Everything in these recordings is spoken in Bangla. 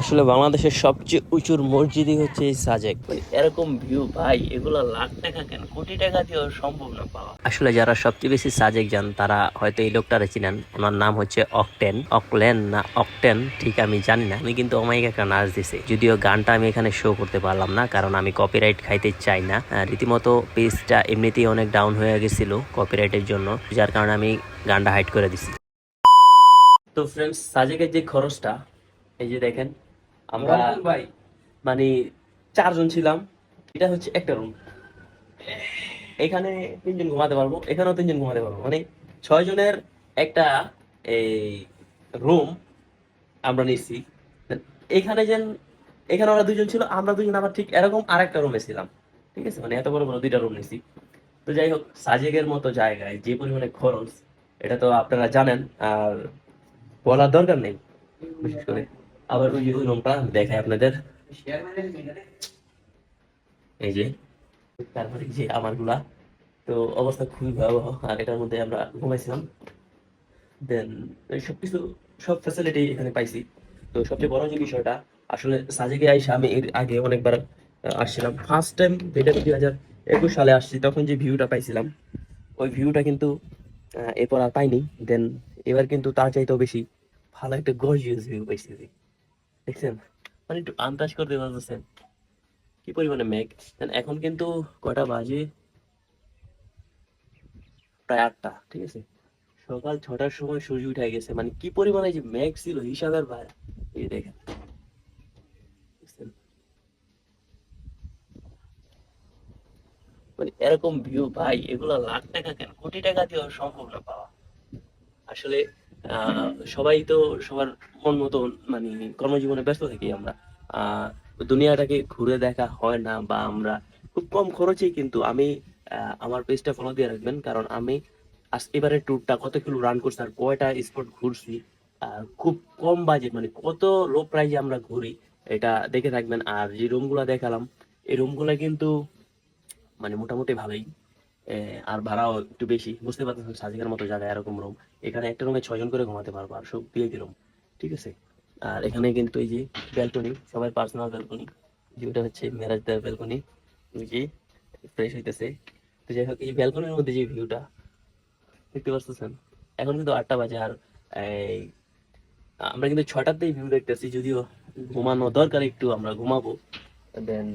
আসলে বাংলাদেশের সবচেয়ে উঁচুর মসজিদই হচ্ছে এই সাজেক মানে এরকম ভিউ ভাই এগুলো লাখ টাকা কেন? কোটি টাকা দিয়েও সম্ভব না পাওয়া। আসলে যারা সবচেয়ে বেশি সাজেক যান তারা হয়তো এই লোকটারে চিনেন। ওনার নাম হচ্ছে অকটেন। অকলেন না অকটেন ঠিক আমি জানি না। আমি কিন্তু অমাইক একটা নাচ দিছে। যদিও গানটা আমি এখানে শো করতে পারলাম না কারণ আমি কপিরাইট খাইতে চাই না। রীতিমতো পেজটা এমনিতেই অনেক ডাউন হয়ে গেছিল কপিরাইটের জন্য যার কারণে আমি গানটা হাইড করে দিছি। তো ফ্রেন্ডস সাজেকের যে খরচটা এই যে দেখেন আমরা ভাই। মানে চারজন ছিলাম এটা হচ্ছে একটা রুম এখানে তিনজন ঘুমাতে পারব এখানেও তিনজন ঘুমাতে পারব। মানে ছয় জনের একটা এই রুম আমরা নিচ্ছি এখানে যেন এখানে ওরা দুজন ছিল আমরা দুজন আবার ঠিক এরকম আরেকটা রুমে ছিলাম। ঠিক আছে? মানে এত বড় বড় দুইটা রুম নিছি। তো যাই হোক সাজেকের মতো জায়গায় যে পরিমাণে খরচ এটা তো আপনারা জানেন আর বলার দরকার নেই বিশেষ করে। আবার ওই ওই রুমটা দেখাই আপনাদের। এই যে, তারপরে যে আমারগুলা। তো অবস্থা খুবই ভয়াবহ। আর এটার মধ্যে আমরা ঘুমাইছিলাম। দেন সবকিছু, সব ফ্যাসিলিটি এখানে পাইছি। তো সবচেয়ে বড় যে বিষয়টা, আসলে সাজেকে আইসা আমি এর আগে অনেকবার আসছিলাম। ফার্স্ট টাইম যেটা দুই হাজার একুশ সালে আসছি, তখন যে ভিউটা পাইছিলাম, ওই ভিউটা কিন্তু এরপর আর পাইনি। দেন এবার কিন্তু তার চাইতেও বেশি ভালো একটা গর্জিয়াস ভিউ পাইছি দেখছেন? মানে একটু আন্দাজ করতে পারতেছেন কি পরিমাণে মেঘ? এখন কিন্তু কয়টা বাজে? প্রায় আটটা, ঠিক আছে? সকাল ছটার সময় সূর্য উঠে গেছে। মানে কি পরিমাণে যে মেঘ ছিল হিসাবের বাইরে এই দেখেন। মানে এরকম ভিউ ভাই, এগুলো লাখ টাকা কেন? কোটি টাকা দিয়েও সম্ভব না পাওয়া। আসলে সবাই তো সবার মন মতো মানে কর্মজীবনে ব্যস্ত থাকি আমরা। দুনিয়াটাকে ঘুরে দেখা হয় না বা আমরা খুব কম খরচেই কিন্তু আমি আমার পেজটা ফলো দিয়ে রাখবেন। কারণ আমি আজ এবারে ট্যুরটা কত কিলো রান করছি আর কয়টা স্পট ঘুরছি খুব কম বাজেট মানে কত লো প্রাইজে আমরা ঘুরি, এটা দেখে থাকবেন। আর যে রুমগুলো দেখালাম, এই রুমগুলো কিন্তু মানে মোটামুটি ভালোই। আর ভাড়াও একটু বেশি। বুঝতে পারতেছেন, সাজিকার মতো জায়গায় এরকম রুম এখানে একটা রুমে ছয়জন করে ঘুমাতে পারব, আর সব ভিআইপি রুম ঠিক আছে? আর এখানে কিন্তু এই যে ব্যালকনি সবাই পার্সোনাল ব্যালকনি যেটা হচ্ছে মেরাজদার ব্যালকনি ওই যে ফ্রেশ হইতেছে। তো যাই হোক, এই ব্যালকনির মধ্যে যে ভিউটা দেখতে পাচ্ছেন এখন কিন্তু আটটা বাজে আর এই, আমরা কিন্তু ছটাতেই ভিউ দেখতেছি, যদিও ঘুমানো দরকার একটু, আমরা ঘুমাবো। দেন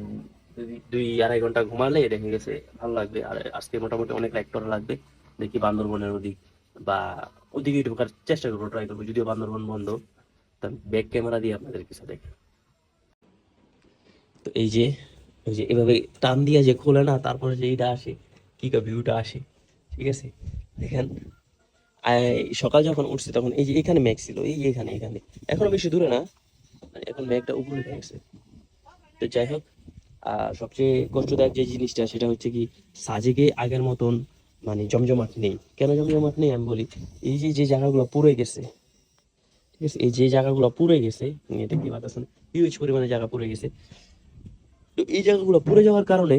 দুই আড়াই ঘণ্টা ঘুমালে দেখে গেছে, ভালো লাগবে। আর আজকে মোটামুটি অনেক লাইক করা লাগবে। দেখি বান্দরবনের ওদিক। বা ওদিকে ঢোকার চেষ্টা করব ট্রাই করব। যদিও বান্দরবন বন্ধ ব্যাক ক্যামেরা দিয়ে আপনাদের কিছু দেখে। তো এই যে এই যে এভাবে টান দিয়ে যে খোলে না, তারপরে যে এইটা আসে, কি ভিউটা আসে, ঠিক আছে? দেখেন সকাল যখন উঠছে তখন এই যে এখানে মেঘ ছিল, এই এখানে এখানে। এখনও বেশি দূরে না মানে এখন মেঘটা উপরে উঠে গেছে। তো যাই হোক সবচেয়ে কষ্টদায়ক যে জিনিসটা, সেটা হচ্ছে কি, সাজেকে আগের মতন মানে জমজমাট নেই। কেন জমজমাট নেই? আমি বলি, এই যে যে জায়গাগুলো পুড়ে গেছে, ঠিক আছে? এই যে জায়গাগুলো পুড়ে গেছে নিয়ে দেখতে পাচ্ছেন হিউজ পরিমাণে জায়গা পুড়ে গেছে। তো এই জায়গাগুলো পুড়ে যাওয়ার কারণে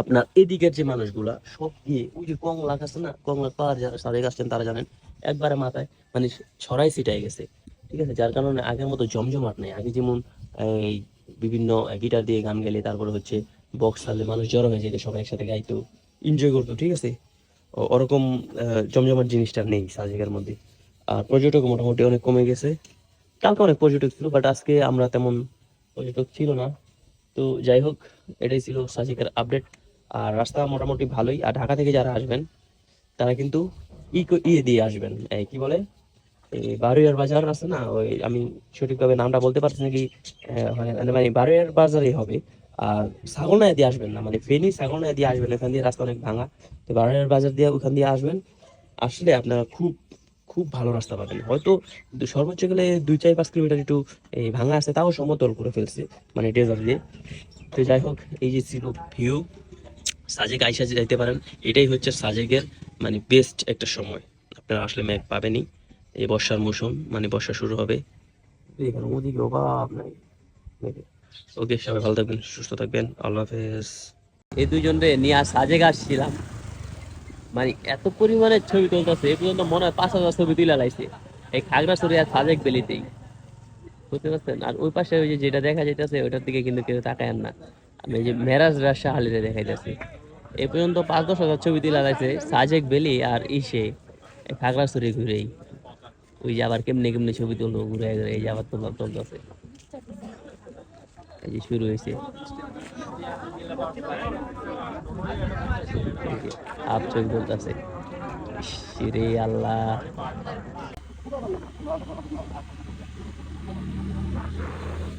আপনার এদিকের যে মানুষগুলা, সব গিয়ে, ওই যে কংলা আছে না কংলা পাহাড় যারা সাজেক আসছেন তারা জানেন, একবারে মাথায় মানে ছড়াই ছিটাই গেছে, ঠিক আছে? যার কারণে আগের মতো জমজমাট নেই। আগে যেমন, এই বিভিন্ন গিটার দিয়ে গান গেলে, তারপরে হচ্ছে বক্স চালে মানুষ জড়ো হয়ে যেত, সবাই একসাথে গাইতো। এনজয় করতো ঠিক আছে? ওরকম আহ, জমজমাট জিনিসটা নেই সাজেকের মধ্যে। আর পর্যটক মোটামুটি অনেক কমে গেছে। কালকে অনেক পর্যটক ছিল বাট আজকে আমরা তেমন পর্যটক ছিল না। তো যাই হোক এটাই ছিল সাজেকের আপডেট আর রাস্তা মোটামুটি ভালোই। আর ঢাকা থেকে যারা আসবেন তারা কিন্তু ই ইয়ে দিয়ে আসবেন। কি বলে? বারুইয়ার বাজার আছে না? ওই আমি সঠিকভাবে নামটা বলতে পারছি নাকি মানে মানে বারুইয়ার বাজারই হবে। আর ছাগলনায় দিয়ে আসবেন না মানে ফেনি ছাগলনায় দিয়ে আসবেন, এখান দিয়ে রাস্তা অনেক ভাঙা। তো বারুইয়ার বাজার দিয়ে ওখান দিয়ে আসবেন, আসলে আপনারা খুব খুব ভালো রাস্তা পাবেন। হয়তো সর্বোচ্চ গেলে দুই চার পাঁচ কিলোমিটার একটু, এই ভাঙা আছে, তাও সমতল করে ফেলছে মানে ডেজার্ট দিয়ে। তো যাই হোক, এই যে ছিল ভিউ সাজেক আইসা যে যাইতে পারেন, এটাই হচ্ছে সাজেকের মানে বেস্ট একটা সময়। আপনারা আসলে ম্যাপ পাবেনই। এই বর্ষার মৌসুম মানে বর্ষা শুরু হবে। এখানে ওদিকে অভাব নাই। ওকে, সবাই ভালো থাকবেন, সুস্থ থাকবেন। আল্লাহ হাফেজ। এই দুইজন রে নিয়ে সাজেক আসছিলাম। মানে এত পরিমাণে ছবি তুলতেছে এ পর্যন্ত মনে হয় পাঁচ হাজার ছবি তুলে লাইছে। এই খাগড়াছড়ি আর সাজেক বেলিতেই। বুঝতে পারছেন? আর ওই পাশে ওই যেটা দেখা যাইতেছে ওটার দিকে কিন্তু কেউ তাকায়েন না। আমি যে মেরাজ রাজশাহ হালিরে দেখাইতেছি। এ পর্যন্ত পাঁচ দশ হাজার ছবি তুলে লাগাইছে সাজেক বেলি আর ইসে খাগড়াছড়ি ঘুরেই। ওই যে আবার কেমনে কেমনে ছবি তুললো ঘুরে ঘুরে এই যে আবার তোলা তুলতেছে এই ইস্যু রয়েছে হয়েছে আপ চোখ বলতেছে আল্লাহ Thank you.